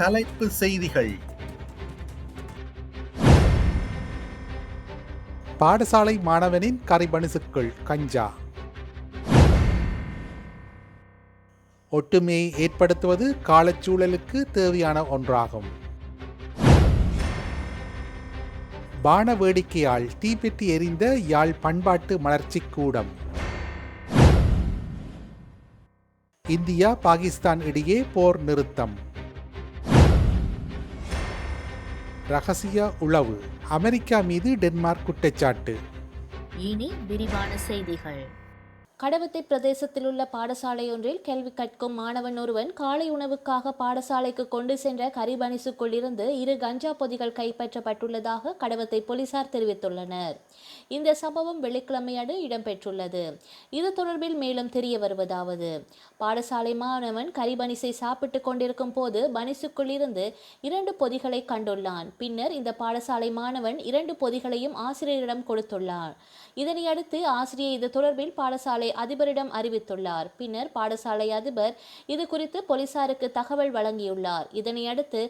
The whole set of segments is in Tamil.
தலைப்பு செய்திகள். பாடசாலை மாணவனின் கரைபனுசுக்குள் கஞ்சா. ஒட்டுமையை ஏற்படுத்துவது காலச்சூழலுக்கு தேவையான ஒன்றாகும். பான வேடிக்கையால் தீப்பெட்டி எரிந்த யாழ் பண்பாட்டு மலர்ச்சிக் கூடம். இந்தியா பாகிஸ்தான் இடையே போர் நிறுத்தம். ரகசிய உளவு. அமெரிக்கா மீது டென்மார்க் குற்றச்சாட்டு. இனி விரிவான செய்திகள். கடவத்தை பிரதேசத்தில் உள்ள பாடசாலை ஒன்றில் கேள்வி கற்கும் மாணவன் ஒருவன் காலை உணவுக்காக பாடசாலைக்கு கொண்டு சென்ற கரிபனிசுக்குள்ளிருந்து இரு கஞ்சா பொதிகள் கைப்பற்றப்பட்டுள்ளதாக கடவத்தை போலீசார் தெரிவித்துள்ளனர். இந்த சம்பவம் வெள்ளிக்கிழமையடு இடம்பெற்றுள்ளது. இது தொடர்பில் மேலும் தெரிய வருவதாவது. பாடசாலை மாணவன் கரிபனிசை சாப்பிட்டுக் கொண்டிருக்கும் போது பனிசுக்குள்ளிருந்து இரண்டு பொதிகளை கண்டுள்ளான். பின்னர் இந்த பாடசாலை மாணவன் இரண்டு பொதிகளையும் ஆசிரியரிடம் கொடுத்துள்ளார் இதனையடுத்து ஆசிரியர் இது தொடர்பில் பாடசாலை அதிபரிடம் அறிவித்துள்ளார். பின்னர் பாடசாலை அதிபர் இது குறித்து போலீசாருக்கு தகவல் வழங்கியுள்ளார். இதனையடுத்து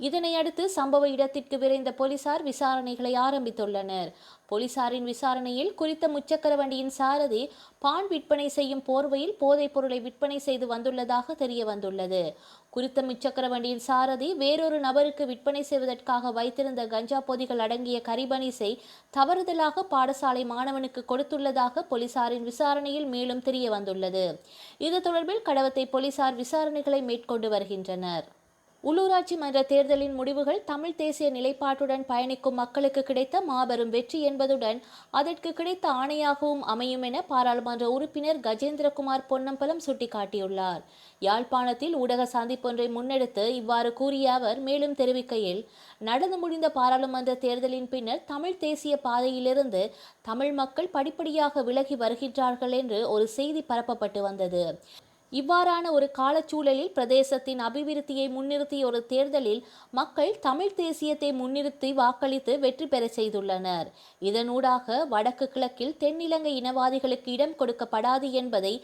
இதனையடுத்து சம்பவ இடத்திற்கு விரைந்த போலீசார் விசாரணைகளை ஆரம்பித்துள்ளனர். போலீசாரின் விசாரணையில் குறித்த முச்சக்கர வண்டியின் சாரதி பான் விற்பனை செய்யும் போர்வையில் போதைப் பொருளை விற்பனை செய்து வந்துள்ளதாக தெரிய வந்துள்ளது. குறித்த முச்சக்கர வண்டியின் சாரதி வேறொரு நபருக்கு விற்பனை செய்வதற்காக வைத்திருந்த கஞ்சா பொதிகள் அடங்கிய கரிபனிசை தவறுதலாக பாடசாலை மாணவனுக்கு கொடுத்துள்ளதாக போலீசாரின் விசாரணையில் மேலும் தெரிய வந்துள்ளது. இது தொடர்பில் கடவத்தை போலீசார் விசாரணைகளை மேற்கொண்டு வருகின்றனர். உள்ளூராட்சி மன்ற தேர்தலின் முடிவுகள் தமிழ் தேசிய நிலைப்பாட்டுடன் பயணிக்கும் மக்களுக்கு கிடைத்த மாபெரும் வெற்றி என்பதுடன் அதற்கு கிடைத்த ஆணையாகவும் அமையும் என பாராளுமன்ற உறுப்பினர் கஜேந்திரகுமார் பொன்னம்பலம் சுட்டிக்காட்டியுள்ளார். யாழ்ப்பாணத்தில் ஊடக சந்திப்பொன்றை முன்னெடுத்து இவ்வாறு கூறிய அவர் மேலும் தெரிவிக்கையில் நடந்து முடிந்த பாராளுமன்ற தேர்தலின் பின்னர் தமிழ் தேசிய பாதையிலிருந்து தமிழ் மக்கள் படிப்படியாக விலகி வருகின்றார்கள் என்று ஒரு செய்தி பரப்பப்பட்டு வந்தது. இவ்வாறான ஒரு காலச்சூழலில் பிரதேசத்தின் அபிவிருத்தியை முன்னிறுத்திய ஒரு தேர்தலில் மக்கள் தமிழ் தேசியத்தை முன்னிறுத்தி வாக்களித்து வெற்றி பெற செய்துள்ளனர். இதனூடாக வடக்கு கிழக்கில் தென்னிலங்கை இனவாதிகளுக்கு இடம் கொடுக்கப்படாது என்பதை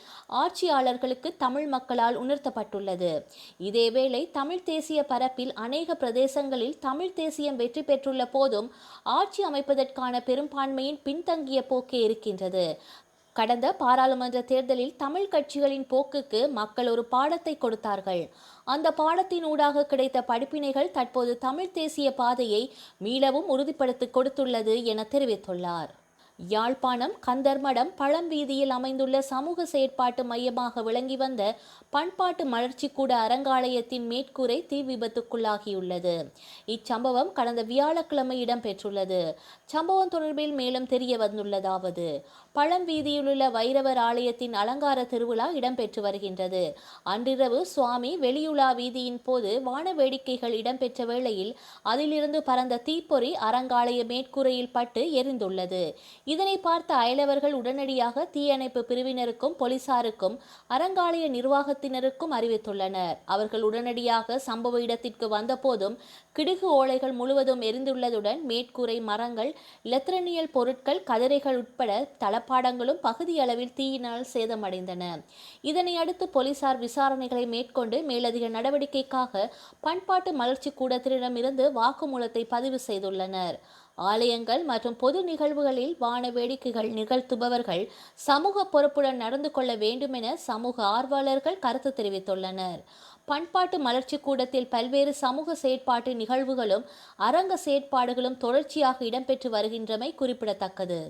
ஆட்சியாளர்களுக்கு தமிழ் மக்களால் உணர்த்தப்பட்டுள்ளது. இதேவேளை தமிழ் தேசிய பரப்பில் அநேக பிரதேசங்களில் தமிழ் தேசியம் வெற்றி பெற்றுள்ள போதும் ஆட்சி அமைப்பதற்கான பெரும்பான்மையின் பின்தங்கிய போக்கே இருக்கின்றது. கடந்த பாராளுமன்ற தேர்தலில் தமிழ் கட்சிகளின் போக்குக்கு மக்கள் ஒரு பாடத்தை கொடுத்தார்கள். அந்த பாடத்தின் ஊடாக கிடைத்த படிப்பினைகள் தற்போது தமிழ் தேசிய பாதையை மீளவும் உறுதிப்படுத்தி கொடுத்துள்ளது என தெரிவித்துள்ளார். யாழ்ப்பாணம் கந்தர்மடம் பழம்பீதியில் அமைந்துள்ள சமூக செயற்பாட்டு மையமாக விளங்கி வந்த பண்பாட்டு மலர்ச்சி கூட அறங்காலயத்தின் மேற்கூரை தீ விபத்துக்குள்ளாகியுள்ளது. இச்சம்பவம் கடந்த வியாழக்கிழமை இடம்பெற்றுள்ளது. சம்பவம் தொடர்பில் மேலும் தெரிய வந்துள்ளதாவது. பழம்பீதியிலுள்ள வைரவர் ஆலயத்தின் அலங்கார திருவிழா இடம்பெற்று வருகின்றது. அன்றிரவு சுவாமி வெளியுலா வீதியின் போது வான வேடிக்கைகள் இடம்பெற்ற வேளையில் அதிலிருந்து பறந்த தீப்பொறி அறங்காலய மேற்கூரையில் பட்டு எரிந்துள்ளது. இதனை பார்த்த அயலவர்கள் உடனடியாக தீயணைப்பு பிரிவினருக்கும் போலீசாருக்கும் அறங்காலய நிர்வாகத்தினருக்கும் அறிவித்துள்ளனர். அவர்கள் உடனடியாக சம்பவ இடத்திற்கு வந்தபோதும் கிடுகு ஓலைகள் முழுவதும் எரிந்துள்ளதுடன் மேற்கூரை மரங்கள் இலத்திரனியல் பொருட்கள் கதிரைகள் உட்பட தள தளப்பாடங்களும் பகுதியளவில் தீயினால் சேதமடைந்தன. இதனை அடுத்து போலீசார் விசாரணைகளை மேற்கொண்டு மேலதிக நடவடிக்கைக்காக பண்பாட்டு மலர்ச்சி கூடத்தினரிடமிருந்து வாக்குமூலத்தை பதிவு செய்துள்ளனர். ஆலயங்கள் மற்றும் பொது நிகழ்வுகளில் வான வேடிக்கைகள் நிகழ்த்துபவர்கள் சமூக பொறுப்புடன் நடந்து கொள்ள வேண்டும் என சமூக ஆர்வலர்கள் கருத்து தெரிவித்துள்ளனர். பண்பாட்டு மலர்ச்சி கூடத்தில் பல்வேறு சமூக செயற்பாட்டு நிகழ்வுகளும் அரங்க செயற்பாடுகளும் தொடர்ச்சியாக இடம்பெற்று வருகின்றமை குறிப்பிடத்தக்கது.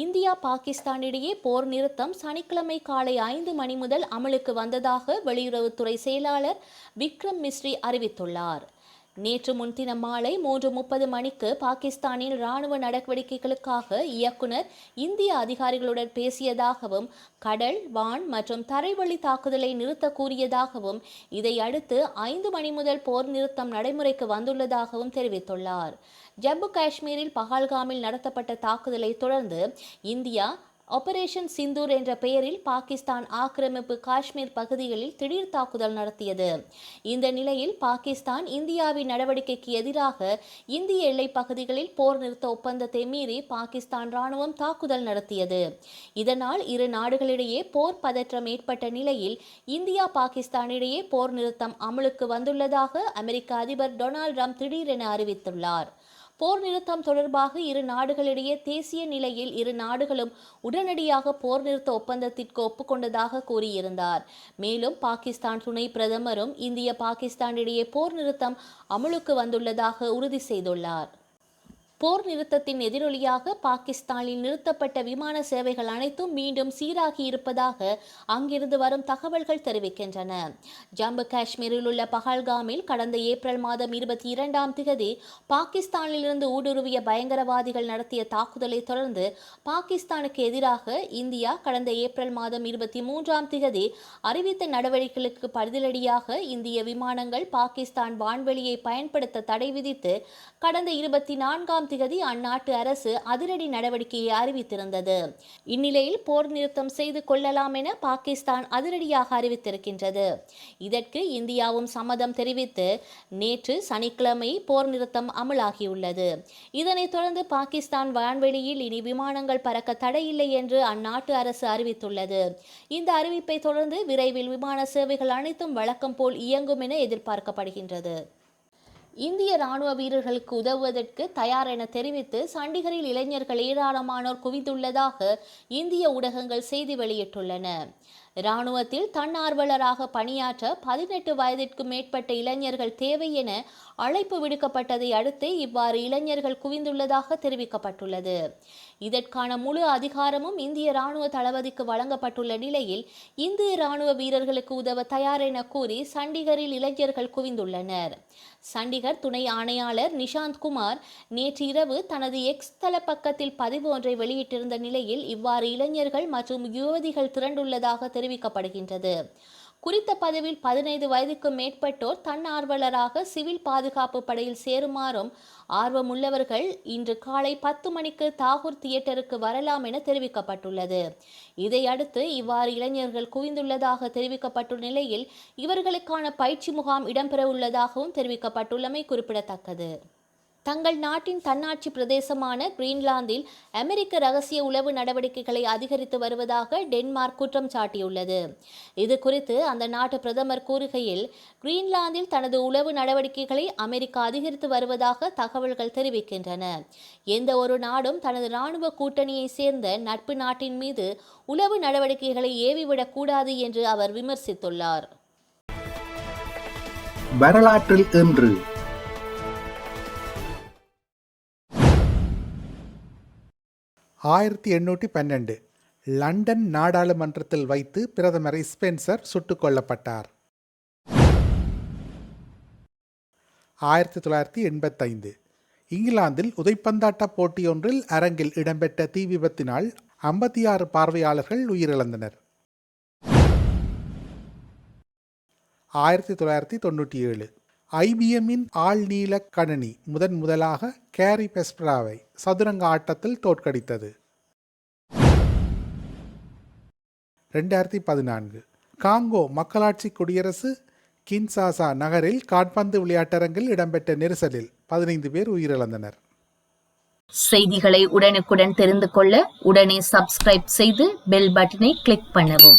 இந்தியா பாகிஸ்தான் இடையே போர் நிறுத்தம் சனிக்கிழமை காலை ஐந்து மணி முதல் அமலுக்கு வந்ததாக வெளியுறவுத்துறை செயலாளர் விக்ரம் மிஸ்ரி அறிவித்துள்ளார். நேற்று முன்தினம் மாலை மூன்று முப்பது மணிக்கு பாகிஸ்தானில் இராணுவ நடவடிக்கைகளுக்காக இயக்குனர் இந்திய அதிகாரிகளுடன் பேசியதாகவும் கடல் வான் மற்றும் தரைவழி தாக்குதலை நிறுத்த கூறியதாகவும் இதையடுத்து ஐந்து மணி முதல் போர் நிறுத்தம் நடைமுறைக்கு வந்துள்ளதாகவும் தெரிவித்துள்ளார். ஜம்மு காஷ்மீரில் பஹல்காமில் நடத்தப்பட்ட தாக்குதலை தொடர்ந்து இந்தியா ஆபரேஷன் சிந்தூர் என்ற பெயரில் பாகிஸ்தான் ஆக்கிரமிப்பு காஷ்மீர் பகுதிகளில் திடீர் தாக்குதல் நடத்தியது. இந்த நிலையில் பாகிஸ்தான் இந்தியாவின் நடவடிக்கைக்கு எதிராக இந்திய எல்லை பகுதிகளில் போர் நிறுத்த ஒப்பந்தத்தை மீறி பாகிஸ்தான் ராணுவம் தாக்குதல் நடத்தியது. இதனால் இரு நாடுகளிடையே போர் பதற்றம் ஏற்பட்ட நிலையில் இந்தியா பாகிஸ்தான் இடையே போர் நிறுத்தம் அமலுக்கு வந்துள்ளதாக அமெரிக்க அதிபர் டொனால்ட் ட்ரம்ப் திடீரென அறிவித்துள்ளார். போர் நிறுத்தம் தொடர்பாக இரு நாடுகளிடையே தேசிய நிலையில் இரு நாடுகளும் உடனடியாக போர் நிறுத்த ஒப்பந்தத்திற்கு ஒப்புக்கொண்டதாக கூறியிருந்தார். மேலும் பாகிஸ்தான் துணை பிரதமரும் இந்திய பாகிஸ்தான் இடையே போர் நிறுத்தம் அமலுக்கு வந்துள்ளதாக உறுதி செய்துள்ளார். போர் நிறுத்தத்தின் எதிரொலியாக பாகிஸ்தானில் நிறுத்தப்பட்ட விமான சேவைகள் அனைத்தும் மீண்டும் சீராகி இருப்பதாக அங்கிருந்து வரும் தகவல்கள் தெரிவிக்கின்றன. ஜம்மு காஷ்மீரில் உள்ள பஹல்காமில் கடந்த ஏப்ரல் மாதம் இருபத்தி இரண்டாம் திகதி பாகிஸ்தானிலிருந்து ஊடுருவிய பயங்கரவாதிகள் நடத்திய தாக்குதலை தொடர்ந்து பாகிஸ்தானுக்கு எதிராக இந்தியா கடந்த ஏப்ரல் மாதம் இருபத்தி மூன்றாம் திகதி அறிவித்த நடவடிக்கைகளுக்கு பதிலடியாக இந்திய விமானங்கள் பாகிஸ்தான் வான்வெளியை பயன்படுத்த தடை விதித்து கடந்த இருபத்தி நான்காம் திகதி அந்நாட்டு அரசு அதிரடி நடவடிக்கையை அறிவித்திருந்தது. இந்நிலையில் போர் நிறுத்தம் செய்து கொள்ளலாம் என பாகிஸ்தான் அதிரடியாக அறிவித்திருக்கின்றது. இதற்கு இந்தியாவும் சம்மதம் தெரிவித்து நேற்று சனிக்கிழமை போர் நிறுத்தம் அமலாகியுள்ளது. இதனைத் தொடர்ந்து பாகிஸ்தான் வான்வெளியில் இனி விமானங்கள் பறக்க தடையில்லை என்று அந்நாட்டு அரசு அறிவித்துள்ளது. இந்த அறிவிப்பை தொடர்ந்து விரைவில் விமான சேவைகள் அனைத்தும் வழக்கம் போல் இயங்கும் என எதிர்பார்க்கப்படுகின்றது. இந்திய ராணுவ வீரர்களுக்கு உதவுவதற்கு தயார் என தெரிவித்து சண்டிகரில் இளைஞர்கள் ஏராளமானோர் குவிந்துள்ளதாக இந்திய ஊடகங்கள் செய்தி வெளியிட்டுள்ளன. இராணுவத்தில் தன்னார்வலராக பணியாற்ற பதினெட்டு வயதிற்கு மேற்பட்ட இளைஞர்கள் தேவை என அழைப்பு விடுக்கப்பட்டதை அடுத்து இவ்வாறு இளைஞர்கள் குவிந்துள்ளதாக தெரிவிக்கப்பட்டுள்ளது. இதற்கான முழு அதிகாரமும் இந்திய ராணுவ தளபதிக்கு வழங்கப்பட்டுள்ள நிலையில் இந்திய ராணுவ வீரர்களுக்கு உதவ தயார் என கூறி சண்டிகரில் இளைஞர்கள் குவிந்துள்ளனர். சண்டிகர் துணை ஆணையாளர் நிஷாந்த் குமார் நேற்று இரவு தனது எக்ஸ் தள பக்கத்தில் பதிவு ஒன்றை வெளியிட்டிருந்த நிலையில் இவ்வாறு இளைஞர்கள் மற்றும் யுவதிகள் திரண்டுள்ளதாக தெரிவிக்கப்படுகின்றது. குறித்த பதவியில் பதினைந்து வயதுக்கு மேற்பட்டோர் தன்னார்வலராக சிவில் பாதுகாப்பு படையில் சேருமாறும் ஆர்வமுள்ளவர்கள் இன்று காலை பத்து மணிக்கு தாகூர் தியேட்டருக்கு வரலாம் என தெரிவிக்கப்பட்டுள்ளது. இதையடுத்து இவ்வாறு இளைஞர்கள் குவிந்துள்ளதாக தெரிவிக்கப்பட்டுள்ள நிலையில் இவர்களுக்கான பயிற்சி முகாம் இடம்பெறவுள்ளதாகவும் தெரிவிக்கப்பட்டுள்ளமை குறிப்பிடத்தக்கது. தங்கள் நாட்டின் தன்னாட்சி பிரதேசமான கிரீன்லாந்தில் அமெரிக்க ரகசிய உளவு நடவடிக்கைகளை அதிகரித்து வருவதாக டென்மார்க் குற்றம் சாட்டியுள்ளது. இது குறித்து அந்த நாட்டு பிரதமர் கூறுகையில் கிரீன்லாந்தில் தனது உளவு நடவடிக்கைகளை அமெரிக்கா அதிகரித்து வருவதாக தகவல்கள் தெரிவிக்கின்றன. எந்த ஒரு நாடும் தனது இராணுவ கூட்டணியை சேர்ந்த நட்பு நாட்டின் மீது உளவு நடவடிக்கைகளை ஏவிவிடக்கூடாது என்று அவர் விமர்சித்துள்ளார். வரலாற்றில் இன்று ஆயிரத்தி எண்ணூற்றி பன்னெண்டு லண்டன் நாடாளுமன்றத்தில் வைத்து பிரதமர் ஸ்பென்சர் சுட்டுக் கொல்லப்பட்டார். ஆயிரத்தி தொள்ளாயிரத்தி எண்பத்தைந்து இங்கிலாந்தில் உதைப்பந்தாட்ட போட்டியொன்றில் அரங்கில் இடம்பெற்ற தீ விபத்தினால் ஐம்பத்தி ஆறு பார்வையாளர்கள் உயிரிழந்தனர். ஆயிரத்தி தொள்ளாயிரத்தி தொண்ணூற்றி ஏழு ஐபிஎம்மின் ஆழ்நீல கணனி முதன் முதலாக கேரி பெஸ்ப்ராவை சதுரங்க ஆட்டத்தில் தோற்கடித்தது. ரெண்டாயிரத்தி பதினான்கு. காங்கோ மக்களாட்சி குடியரசு கின்சாசா நகரில் காட்பந்து விளையாட்டரங்கில் இடம்பெற்ற நெரிசலில் பதினைந்து பேர் உயிரிழந்தனர். செய்திகளை உடனுக்குடன் தெரிந்து கொள்ள உடனே சப்ஸ்கிரைப் செய்து பெல் பட்டனை கிளிக் பண்ணவும்.